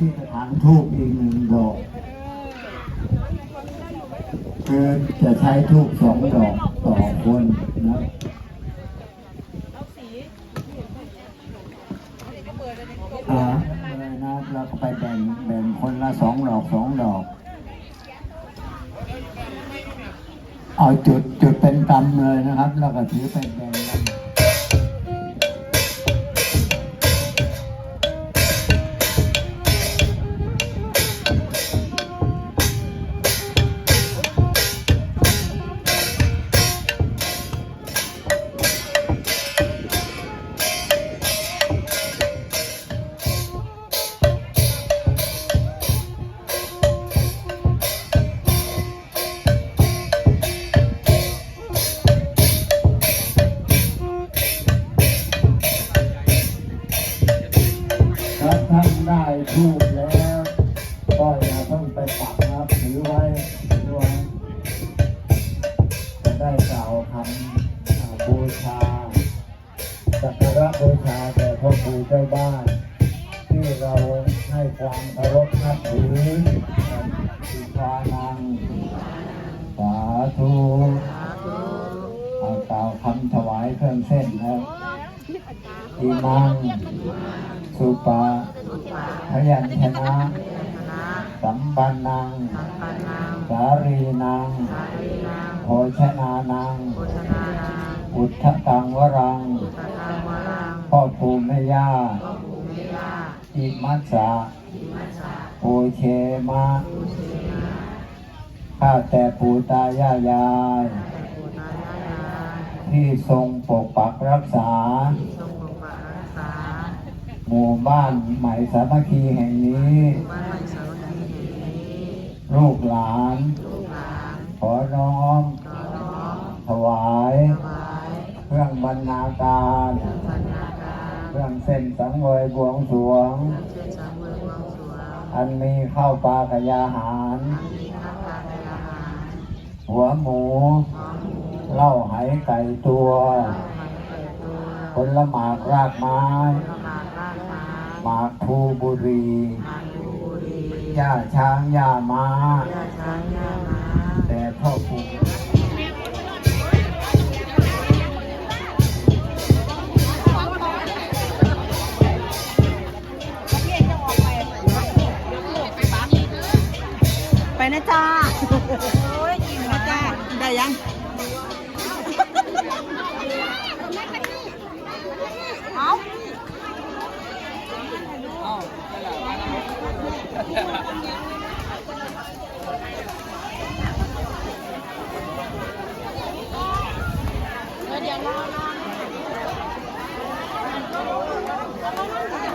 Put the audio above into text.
ที่กระถางทูบอีกหนึ่งดอก คือจะใช้ทูบสองดอกต่อคนนะอ่าเลยนะเราก็ไปแบ่งแบ่งคนละสองดอกสองดอก เอาจุดจุดเป็นกำเลยนะครับ แล้วก็ถือเป็นแบ่งกัน ได้กล่าวคำบูชาสักการะบูชาแด่พ่อปู่เจ้าบ้าน ที่เราให้ความเคารพนับถืออิทานังสาธุเอากล่าวคำถวายเครื่องเส้นแล้วอิมังสุปาพยัญชนะ สัมปันนังสา รีนังโภชนานังอุทธตังวรังพ่อภูมิแม่ย่าอิมัสสะโอเชมะข้าแต่ปู่ตายายาย ที่ทรงปกปักรักษา หมู่บ้านใหม่สามัคคีแห่งนี้ ลูกหลาน ขอน้อม ถวาย เครื่องบรรณาการ เครื่องเส้นสังเวยบวงสรวง อันมีข้าวปลากระยาหาร หัวหมูเหล้าไหไก่ตัวผลหมากรากไม้หมากภูบุรี หญ้าช้างหญ้าม้า แต่พ่อปู่ไป i